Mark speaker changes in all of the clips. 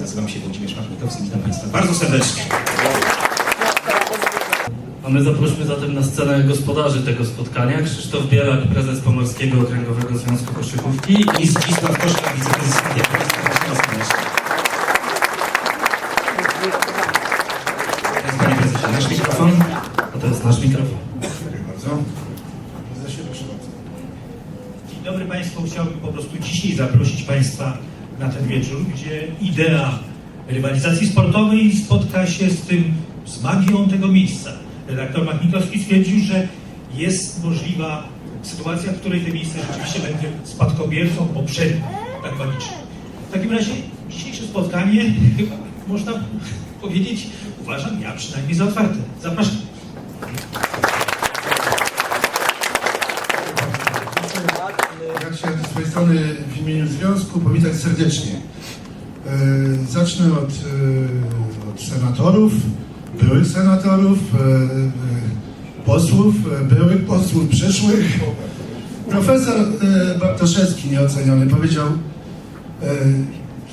Speaker 1: Nazywam się Włodzimierz Machnikowski, witam Państwa bardzo serdecznie.
Speaker 2: A my zaprośmy zatem na scenę gospodarzy tego spotkania. Krzysztof Bielak, prezes Pomorskiego Okręgowego Związku Koszykówki.
Speaker 1: I Zdzisław Koszak, wiceprezes Radia Państwa, bardzo serdecznie. Panie prezesie, nasz mikrofon.
Speaker 2: A to jest nasz mikrofon.
Speaker 3: Dziękuję bardzo. Prezesie, proszę bardzo.
Speaker 4: Dzień dobry Państwu. Chciałbym po prostu dzisiaj zaprosić Państwa na ten wieczór, gdzie idea rywalizacji sportowej spotka się z tym, z magią tego miejsca. Redaktor Machnikowski stwierdził, że jest możliwa sytuacja, w której to miejsce rzeczywiście będzie spadkobiercą poprzednim, tak magicznym. W takim razie dzisiejsze spotkanie chyba można powiedzieć, uważam ja przynajmniej za otwarte. Zapraszam.
Speaker 3: Związku powitać serdecznie. E, Zacznę od, e, od senatorów, byłych senatorów, e, posłów, byłych posłów, przyszłych. Profesor Bartoszewski, nieoceniony, powiedział,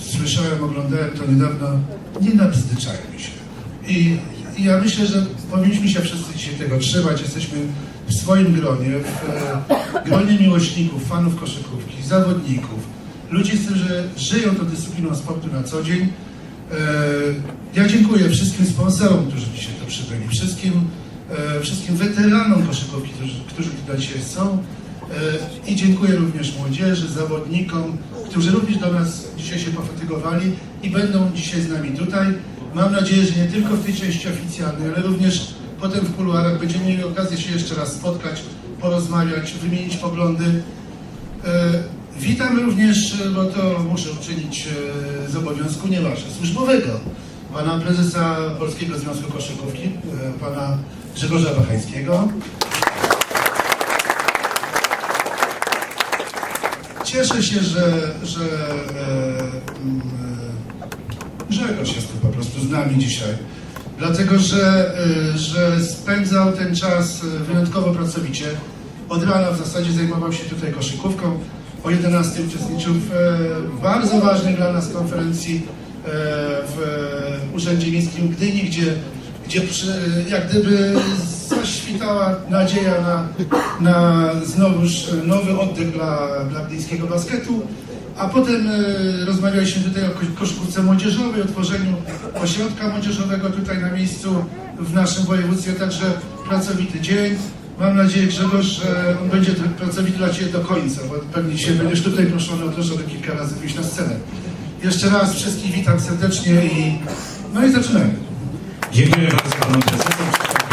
Speaker 3: słyszałem, oglądałem to niedawno, nie nabzdyczajmy się. I, ja myślę, że powinniśmy się wszyscy dzisiaj tego trzymać. Jesteśmy w swoim gronie, w gronie miłośników, fanów koszykówki, zawodników, ludzi, którzy żyją tą dyscypliną sportu na co dzień. E, Ja dziękuję wszystkim sponsorom, którzy dzisiaj tu przybyli, wszystkim, e, wszystkim weteranom koszykówki, którzy, którzy tutaj dzisiaj są. E, I dziękuję również młodzieży, zawodnikom, którzy również do nas dzisiaj się pofatygowali i będą dzisiaj z nami tutaj. Mam nadzieję, że nie tylko w tej części oficjalnej, ale również potem w kuluarach będziemy mieli okazję się jeszcze raz spotkać, porozmawiać, wymienić poglądy. Witam również, bo to muszę uczynić e, z obowiązku nieważne, służbowego, pana prezesa Polskiego Związku Koszykówki, e, pana Grzegorza Wachańskiego. Cieszę się, że, że e, mm, e, Grzegorz jest tu po prostu z nami dzisiaj. Dlatego, że, że spędzał ten czas wyjątkowo pracowicie. Od rana w zasadzie zajmował się tutaj koszykówką. O 11 uczestniczył w e, bardzo ważnej dla nas konferencji e, w Urzędzie Miejskim Gdyni, gdzie, gdzie jak gdyby zaświtała nadzieja na, na znowuż nowy oddech dla, dla gdyńskiego basketu. A potem e, rozmawialiśmy tutaj o ko- koszykówce młodzieżowej, o tworzeniu ośrodka młodzieżowego tutaj na miejscu w naszym województwie, także pracowity dzień. Mam nadzieję, Grzegorz, że on będzie tak pracowity dla Ciebie do końca, bo pewnie dzisiaj będziesz tutaj proszony o to, żeby kilka razy wyjść na scenę. Jeszcze raz wszystkich witam serdecznie i no i zaczynamy.
Speaker 1: Dziękuję bardzo panu prezesom.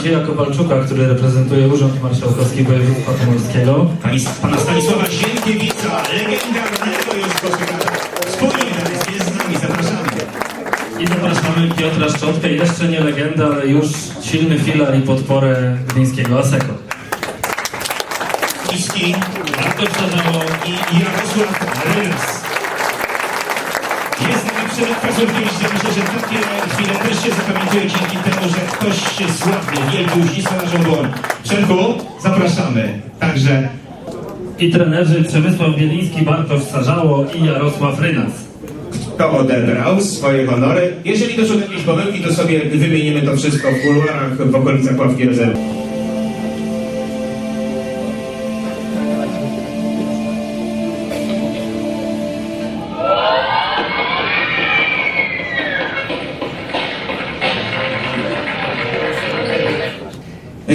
Speaker 2: Macieja Kowalczuka, który reprezentuje Urząd Marszałkowski Województwa Pomorskiego.
Speaker 1: Pana Stanisława Zienkiewicza, legendarnego już koszykarza. Wspólnie teraz jest z nami, zapraszamy.
Speaker 2: I zapraszamy Piotra Szczotkę, jeszcze nie legenda, ale już silny filar i podporę gdyńskiego Aseko.
Speaker 1: Kiski
Speaker 2: Bartosz Czarzało
Speaker 1: i Jarosław Rynas. Nami Przemek Kazurkiewicz, ja myślę, że takie chwile też się zapamiętują dzięki temu, że ktoś się sławny, wielki uścisnął naszą dłoń. Przemku, zapraszamy. Także
Speaker 2: i trenerzy Przemysław Bieliński, Bartosz Sarzało i Jarosław Rynas.
Speaker 1: kto odebrał swoje honory. Jeżeli doszło do jakiejś pomyłki, to sobie wymienimy to wszystko w kuluarach, w okolicach ławki rezerwy.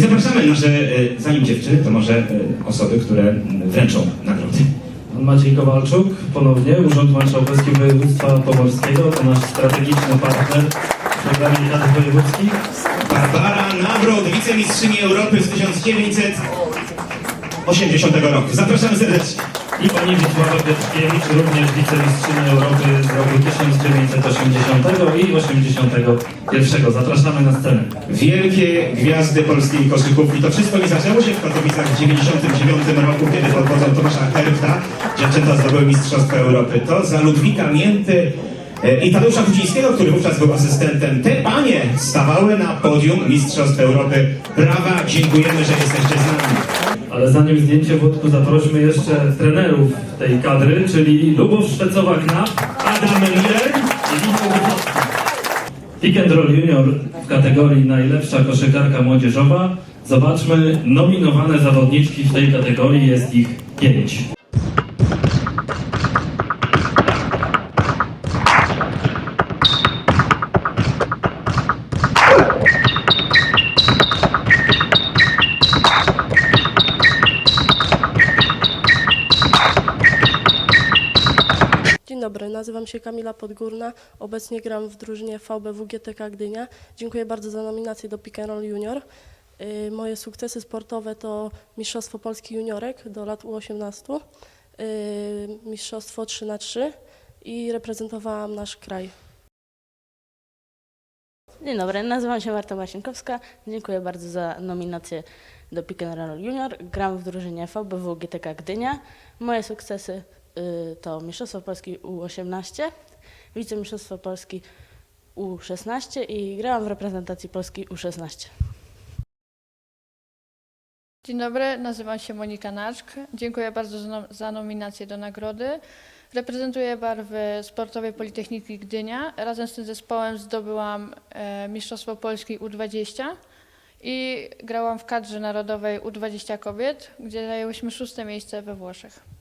Speaker 1: Zapraszamy nasze, e, zanim dziewczyny, to może e, osoby, które wręczą nagrody.
Speaker 2: Pan Maciej Kowalczuk, ponownie Urząd Marszałkowski Województwa Pomorskiego, to nasz strategiczny partner w programie Rad Wojewódzkich.
Speaker 1: Barbara Nawrot, wicemistrzyni Europy z 1980 roku. Zapraszamy serdecznie.
Speaker 2: I pani Witława Piotrkiewicz, również wicemistrzyni Europy z roku 1980 i 81. Zapraszamy na scenę.
Speaker 1: Wielkie gwiazdy polskiej koszykówki. To wszystko nie zaczęło się w Katowicach w 1999 roku, kiedy pod wodzą Tomasza Herfta dziewczęta zdobyły Mistrzostwo Europy. To za Ludwika Mięty e, i Tadeusza Kucińskiego, który wówczas był asystentem. Te panie stawały na podium Mistrzostw Europy. Brawa, dziękujemy, że jesteście z nami.
Speaker 2: Ale zanim zdjęcie wódku, zaprośmy jeszcze trenerów tej kadry, czyli Lubów Szwecowa-Knap, Adam Miller i Michał Wysocki. Pick and Roll Junior w kategorii najlepsza koszykarka młodzieżowa. Zobaczmy nominowane zawodniczki w tej kategorii, jest ich pięć.
Speaker 5: Nazywam się Kamila Podgórna. Obecnie gram w drużynie VBW GTK Gdynia. Dziękuję bardzo za nominację do Pick and Roll Junior. Y, Moje sukcesy sportowe to Mistrzostwo Polski Juniorek do lat U18, y, Mistrzostwo 3 na 3 i reprezentowałam nasz kraj.
Speaker 6: Dzień dobry, nazywam się Marta Masienkowska. Dziękuję bardzo za nominację do Pick and Roll Junior. Gram w drużynie VBW GTK Gdynia. Moje sukcesy to Mistrzostwo Polski U18, Wicemistrzostwo Polski U16 i grałam w reprezentacji Polski U16.
Speaker 7: Dzień dobry, nazywam się Monika Naczk. Dziękuję bardzo za, nom- za nominację do nagrody. Reprezentuję barwy sportowej Politechniki Gdynia. Razem z tym zespołem zdobyłam e, Mistrzostwo Polski U20 i grałam w kadrze narodowej U20 kobiet, gdzie zajęłyśmy szóste miejsce we Włoszech.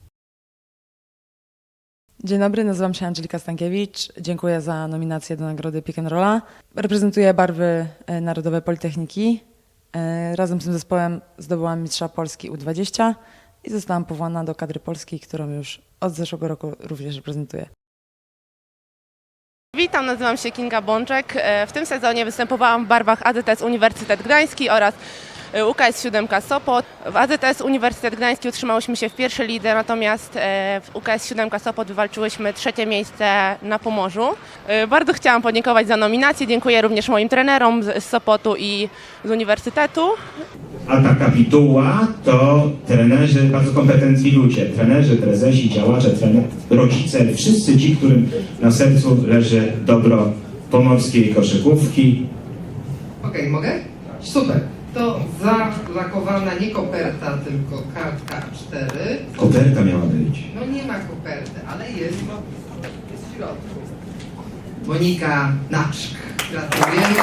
Speaker 8: Dzień dobry, nazywam się Angelika Stankiewicz. Dziękuję za nominację do nagrody Pick and Rolla. Reprezentuję barwy e, Narodowe Politechniki. E, Razem z tym zespołem zdobyłam mistrza Polski U20 i zostałam powołana do kadry polskiej, którą już od zeszłego roku również reprezentuję.
Speaker 9: Witam, nazywam się Kinga Bączek. E, W tym sezonie występowałam w barwach AZS Uniwersytet Gdański oraz UKS 7 Sopot. W AZS Uniwersytet Gdański utrzymałyśmy się w pierwszej lidze, natomiast e, w UKS 7 Sopot wywalczyłyśmy trzecie miejsce na Pomorzu. E, Bardzo chciałam podziękować za nominację. Dziękuję również moim trenerom z Sopotu i z Uniwersytetu.
Speaker 1: A ta kapituła to trenerzy, bardzo kompetentni ludzie, trenerzy, prezesi, działacze, trener, rodzice, wszyscy ci, którym na sercu leży dobro pomorskiej koszykówki.
Speaker 10: Okej, mogę? Super. To zalakowana nie koperta, tylko kartka A4.
Speaker 1: Koperta miała być.
Speaker 10: No nie ma koperty, ale jest, jest w środku. Monika Naczk. Gratulujemy.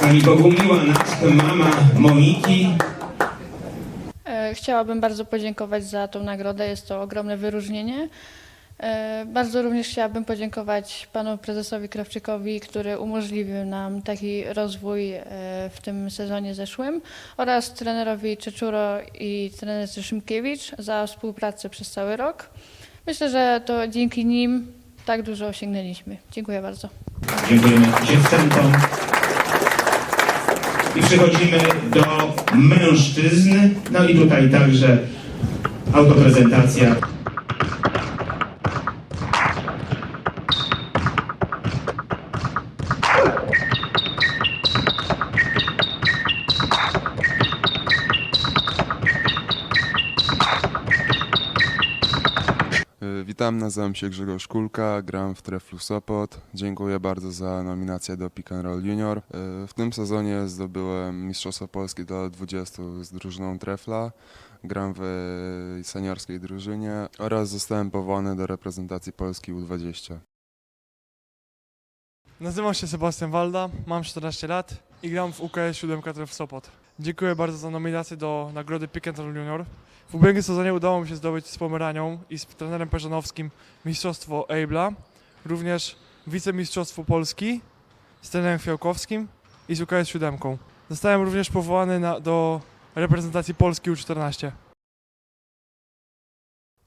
Speaker 1: Pani Bogumiła Naczk, mama Moniki.
Speaker 7: E, Chciałabym bardzo podziękować za tą nagrodę. Jest to ogromne wyróżnienie. E, Bardzo również chciałabym podziękować panu prezesowi Krawczykowi, który umożliwił nam taki rozwój e, w tym sezonie zeszłym oraz trenerowi Czeczuro i trenerce Szymkiewicz za współpracę przez cały rok. Myślę, że to dzięki nim tak dużo osiągnęliśmy. Dziękuję bardzo.
Speaker 1: Dziękujemy dziewczętom. I przechodzimy do mężczyzn. No i tutaj także autoprezentacja.
Speaker 11: Nazywam się Grzegorz Kulka, gram w Treflu Sopot. Dziękuję bardzo za nominację do Pick and Roll Junior. Y, W tym sezonie zdobyłem Mistrzostwo Polski do lat 20 z drużyną Trefla. Gram w seniorskiej drużynie oraz zostałem powołany do reprezentacji Polski U20.
Speaker 12: Nazywam się Sebastian Walda, mam 14 lat i gram w UKS 7 Tref Sopot. Dziękuję bardzo za nominację do nagrody Pick and Roll Junior. W ubiegłym sezonie udało mi się zdobyć z Pomeranią i z trenerem Peżanowskim mistrzostwo Eibla, również wicemistrzostwo Polski z trenerem Fiałkowskim i z UKS 7. Zostałem również powołany na, do reprezentacji Polski U14.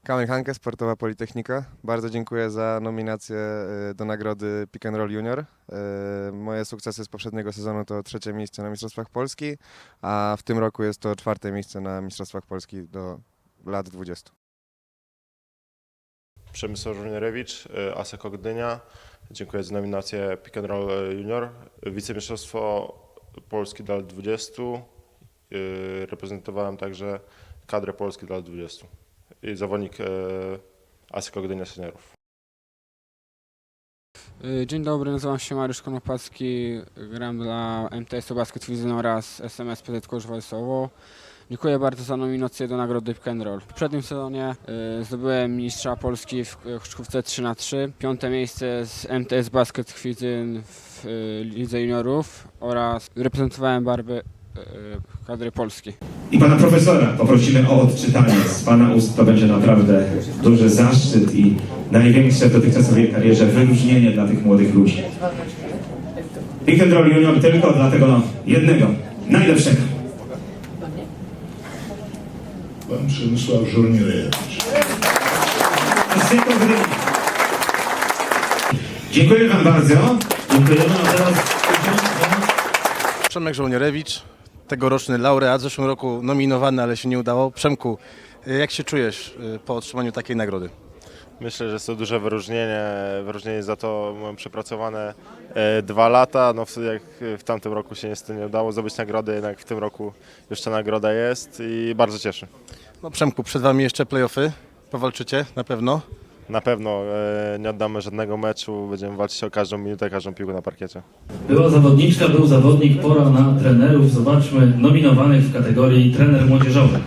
Speaker 13: Kamil Hanke, Sportowa Politechnika. Bardzo dziękuję za nominację e, do nagrody Pick and Roll Junior. E, Moje sukcesy z poprzedniego sezonu to trzecie miejsce na Mistrzostwach Polski, a w tym roku jest to czwarte miejsce na Mistrzostwach Polski do lat 20.
Speaker 14: Przemysław Żołnierewicz, y, Aseko Gdynia. Dziękuję za nominację Pick and Roll y, Junior. Wicemistrzostwo Polski dla lat 20. Y, Reprezentowałem także kadrę Polski dla lat 20. I zawodnik y, Aseko Gdynia seniorów.
Speaker 15: Dzień dobry, nazywam się Mariusz Konopacki, gram dla MTS Basket Fusion oraz SMS PZ Korzywalsowo. Dziękuję bardzo za nominację do nagrody Pick Roll. W poprzednim sezonie y, zdobyłem mistrza Polski w koszykówce 3 na 3 piąte miejsce z MTS Basket Fusion w y, lidze juniorów oraz reprezentowałem barwy y, kadry Polski.
Speaker 1: I pana profesora poprosimy o odczytanie z pana ust. To będzie naprawdę duży zaszczyt i największe w dotychczasowej karierze wyróżnienie dla tych młodych ludzi. Pick and Roll Junior tylko dla tego jednego, najlepszego.
Speaker 3: Pan Przemysław Żołnierewicz.
Speaker 1: Dziękuję wam bardzo.
Speaker 2: Dziękujemy, a teraz
Speaker 16: Przemek Żołnierewicz, tegoroczny laureat, w zeszłym roku nominowany, ale się nie udało. Przemku, jak się czujesz y, po otrzymaniu takiej nagrody?
Speaker 14: Myślę, że jest to duże wyróżnienie. Wyróżnienie za to mam przepracowane e, dwa lata. No, jak w tamtym roku się niestety nie udało zdobyć nagrody, jednak w tym roku już ta nagroda jest i bardzo cieszę.
Speaker 16: No Przemku, przed Wami jeszcze playoffy, powalczycie na pewno.
Speaker 14: Na pewno e, nie oddamy żadnego meczu, będziemy walczyć o każdą minutę, każdą piłkę na parkiecie.
Speaker 2: była zawodniczka, był zawodnik, pora na trenerów. Zobaczmy nominowanych w kategorii trener młodzieżowy.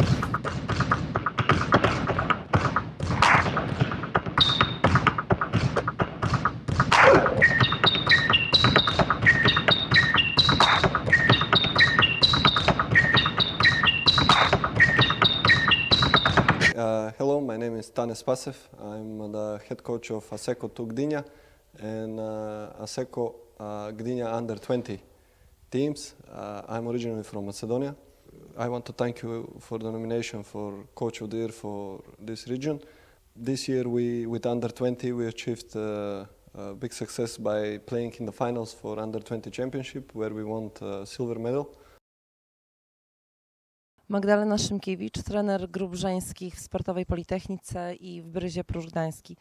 Speaker 17: Tane Spasev. I'm the head coach of ASECO 2 Gdynia and uh, ASECO uh, Gdynia under 20 teams. Uh, I'm originally from Macedonia. I want to thank you for the nomination for Coach of the Year for this region. This year, we with under 20, we achieved uh, a big success by playing in the finals for under 20 championship, where we won a silver medal.
Speaker 8: Magdalena Szymkiewicz, trener grup żeńskich w Sportowej Politechnice i w Bryzie Pruszcz Gdański.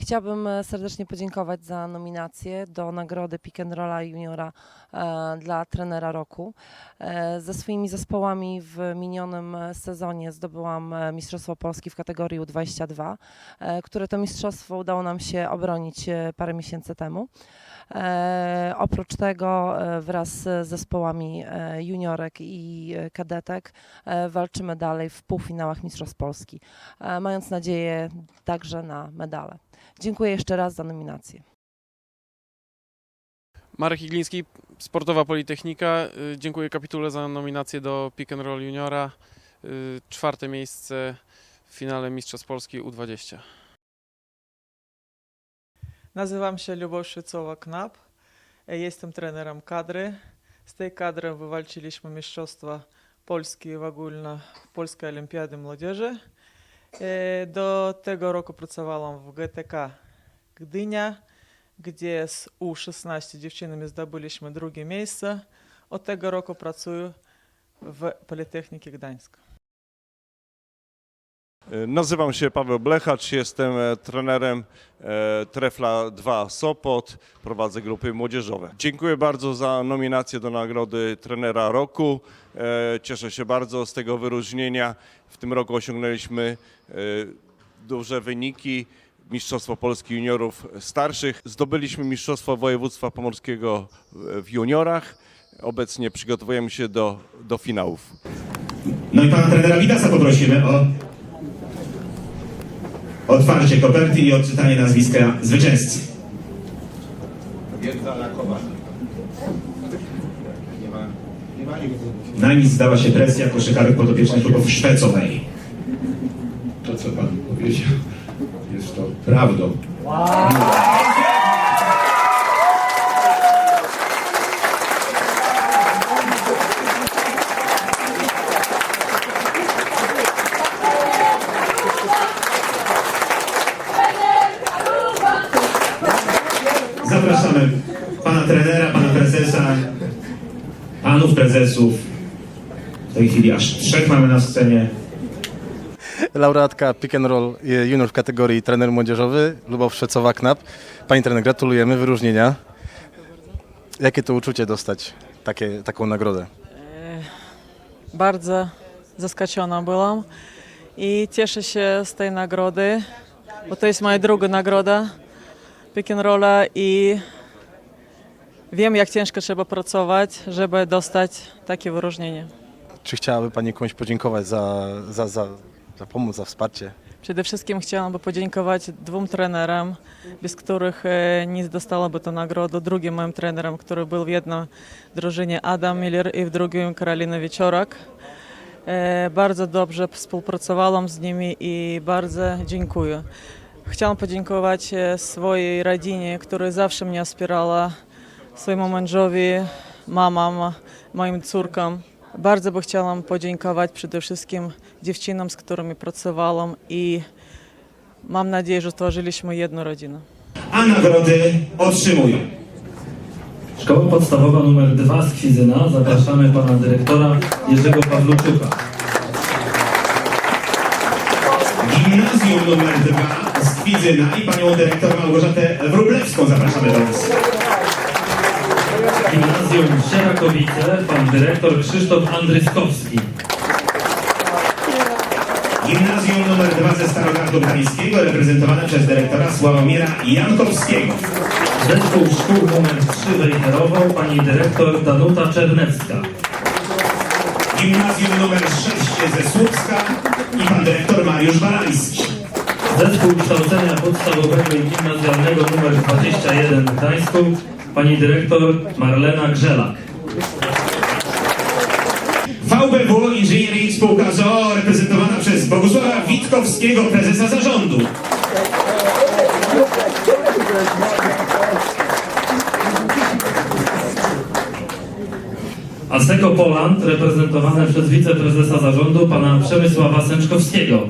Speaker 8: Chciałabym e, serdecznie podziękować za nominację do nagrody Pick and Rolla Juniora e, dla trenera roku. E, ze swoimi zespołami w minionym sezonie zdobyłam Mistrzostwo Polski w kategorii U22, e, które to mistrzostwo udało nam się obronić parę miesięcy temu. E, oprócz tego e, wraz z zespołami e, juniorek i kadetek walczymy dalej w półfinałach Mistrzostw Polski, mając nadzieję także na medale. Dziękuję jeszcze raz za nominację.
Speaker 15: Marek Igliński, Sportowa Politechnika. Y, Dziękuję kapitule za nominację do Pick and Roll Juniora. Y, Czwarte miejsce w finale Mistrzostw Polski U20.
Speaker 18: Nazywam się Любов Szwycowa-Knap. Jestem trenerem kadry. Z tej kadry wywalczyliśmy Mistrzostwa Polski w ogólno w Polskiej Olimpiadzie Młodzieży. E, Do tego roku pracowałam w GTK Gdynia, gdzie z U16 dziewczynami zdobyliśmy drugie miejsce. Od tego roku pracuję w Politechnice Gdańsk.
Speaker 19: Nazywam się Paweł Blechacz, jestem e, trenerem e, Trefla 2 Sopot, prowadzę grupy młodzieżowe. Dziękuję bardzo za nominację do nagrody trenera roku. E, Cieszę się bardzo z tego wyróżnienia. W tym roku osiągnęliśmy e, duże wyniki. Mistrzostwo Polski Juniorów Starszych. Zdobyliśmy Mistrzostwo Województwa Pomorskiego w juniorach. Obecnie przygotowujemy się do, do finałów.
Speaker 1: No i pana trenera Widasa poprosimy o otwarcie koperty i odczytanie nazwiska zwycięzcy. Na nic zdała się presja koszykarek podopiecznych klubów szwecowej.
Speaker 3: To, co pan powiedział, jest to prawdą.
Speaker 1: Pana trenera, pana prezesa, panów prezesów. W tej chwili aż trzech mamy na scenie.
Speaker 16: Laureatka Pick and Roll Junior w kategorii trener młodzieżowy, Lubow Szecowa-Knap. Pani trener, gratulujemy, wyróżnienia. Jakie to uczucie dostać takie, taką nagrodę?
Speaker 18: Bardzo zaskoczona byłam i cieszę się z tej nagrody, bo to jest moja druga nagroda Pick and Rolla i wiem jak ciężko trzeba pracować, żeby dostać takie wyróżnienie.
Speaker 16: Czy chciałaby Pani komuś podziękować za, za, za, za pomoc, za wsparcie?
Speaker 18: Przede wszystkim chciałam podziękować dwóm trenerom, bez których e, nie dostałaby tę nagrodę. Drugim moim trenerem, który był w jednej drużynie Adam Miller i w drugim Karolina Wieczorek. E, Bardzo dobrze współpracowałam z nimi i bardzo dziękuję. Chciałam podziękować e, swojej rodzinie, która zawsze mnie wspierała, swojemu mężowi, mamam, moim córkom. Bardzo by chciałam podziękować przede wszystkim dziewczynom, z którymi pracowałam i mam nadzieję, że stworzyliśmy jedną rodzinę.
Speaker 1: A nagrody otrzymują.
Speaker 2: Szkoła podstawowa nr 2 z Kwizyna. Zapraszamy pana dyrektora Jerzego Pawluczuka.
Speaker 1: Gimnazjum numer 2 z Kwidzyna i panią dyrektor Małgorzatę Wróblewską zapraszamy do nas.
Speaker 2: Gimnazjum Sierakowice, pan dyrektor Krzysztof Andryskowski.
Speaker 1: Gimnazjum numer 2 ze Starogardu Gdańskiego reprezentowane przez dyrektora Sławomira Jankowskiego.
Speaker 2: Zespół szkół nr 3 Wejherowo, pani dyrektor Danuta Czernecka.
Speaker 1: Gimnazjum numer 6 ze Słupska i pan dyrektor Mariusz Barański.
Speaker 2: Zespół kształcenia podstawowego i gimnazjalnego nr 21 w Gdańsku, pani dyrektor Marlena Grzelak.
Speaker 1: VBW Engineering Spółka ZOO reprezentowana przez Bogusława Witkowskiego, prezesa zarządu.
Speaker 2: Aseko Poland reprezentowane przez wiceprezesa zarządu pana Przemysława Sęczkowskiego.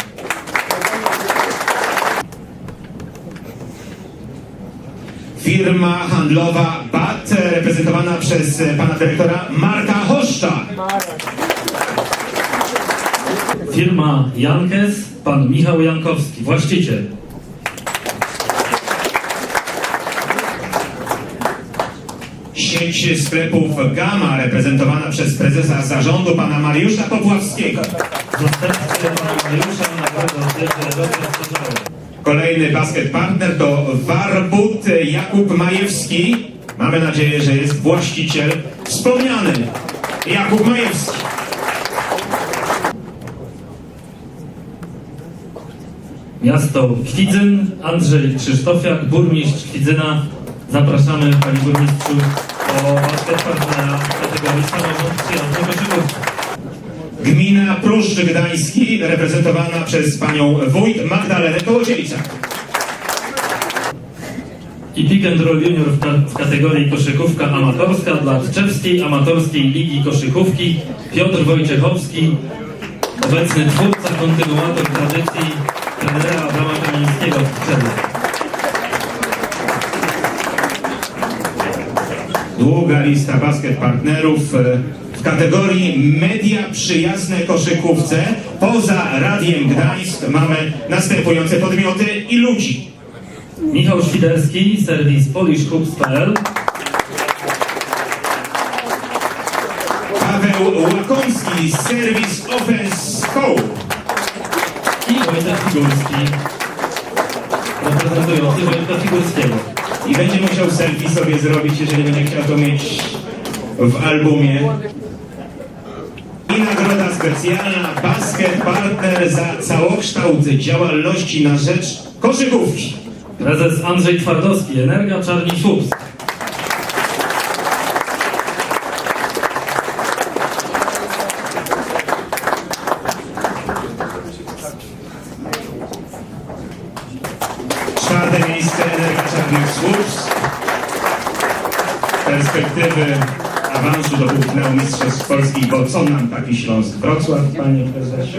Speaker 1: Firma handlowa BAT reprezentowana przez pana dyrektora Marka Hoszcza.
Speaker 2: Firma Jankes, pan Michał Jankowski, właściciel.
Speaker 1: Sieć sklepów Gama reprezentowana przez prezesa zarządu pana Mariusza Popławskiego.
Speaker 2: Zastępcy pana Mariusza Stożały.
Speaker 1: Kolejny basket partner to Warbut Jakub Majewski. Mamy nadzieję, że jest właściciel wspomniany Jakub Majewski.
Speaker 2: Miasto Kwidzyn, Andrzej Krzysztofiak, burmistrz Kwidzyna. Zapraszamy panie burmistrzu o partnera w kategorii.
Speaker 1: Gmina Pruszcz Gdański reprezentowana przez panią wójt Magdalenę Kołodziejczak.
Speaker 2: I Pick and Roll Junior w, ka- w kategorii koszykówka amatorska dla Tczewskiej Amatorskiej Ligi Koszykówki Piotr Wojciechowski, obecny twórca, kontynuator tradycji trenera Adama Kamińskiego w Tczewie.
Speaker 1: Długa lista basket partnerów e, w kategorii media przyjazne koszykówce. Poza Radiem Gdańsk mamy następujące podmioty i ludzi.
Speaker 2: Michał Świderski, serwis polishoops.pl
Speaker 1: Paweł Łakomski, serwis Offense Scope.
Speaker 2: i Wojtek Figurski, reprezentujący Wojtka Figurskiego.
Speaker 1: I będzie musiał selfie sobie zrobić, jeżeli będzie chciał to mieć w albumie. I nagroda specjalna Basket Partner za całokształt działalności na rzecz koszykówki.
Speaker 2: Prezes Andrzej Twardowski, Energia Czarni Słupsk.
Speaker 1: Czwarte miejsce Energia Czarnych Słupsk. Perspektywy awansu do półfinału Polski, bo co nam taki Śląsk Wrocław, panie prezesie?